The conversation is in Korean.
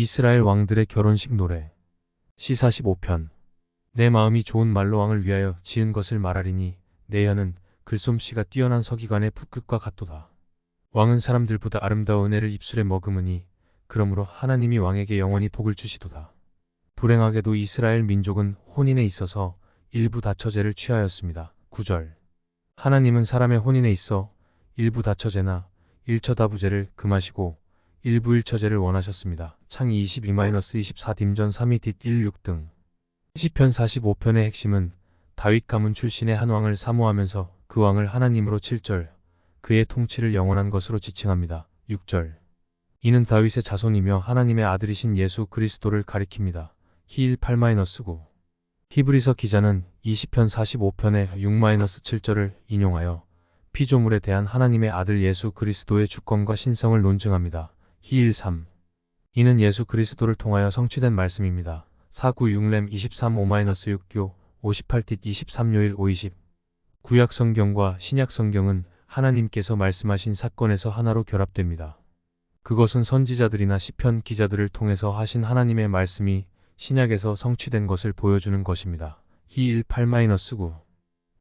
이스라엘 왕들의 결혼식 노래 시 45편 내 마음이 좋은 말로 왕을 위하여 지은 것을 말하리니 내 혀는 글솜씨가 뛰어난 서기관의 붓끝과 같도다. 왕은 사람들보다 아름다운 은혜를 입술에 머금으니 그러므로 하나님이 왕에게 영원히 복을 주시도다. 불행하게도 이스라엘 민족은 혼인에 있어서 일부 다처제를 취하였습니다. 9절 하나님은 사람의 혼인에 있어 일부 다처제나 일처다부제를 금하시고 일부 일처제를 원하셨습니다. 창이 22-24 딤전 3위 뒷 16 등. 시편 45편의 핵심은 다윗 가문 출신의 한 왕을 사모하면서 그 왕을 하나님으로 7절, 그의 통치를 영원한 것으로 지칭합니다. 6절. 이는 다윗의 자손이며 하나님의 아들이신 예수 그리스도를 가리킵니다. 히일 8-9. 히브리서 기자는 20편 45편의 6-7절을 인용하여 피조물에 대한 하나님의 아들 예수 그리스도의 주권과 신성을 논증합니다. 히일 3. 이는 예수 그리스도를 통하여 성취된 말씀입니다. 496렘 23 5-6교 58tit 23요일 520 구약 성경과 신약 성경은 하나님께서 말씀하신 사건에서 하나로 결합됩니다. 그것은 선지자들이나 시편 기자들을 통해서 하신 하나님의 말씀이 신약에서 성취된 것을 보여주는 것입니다. 히일 8-9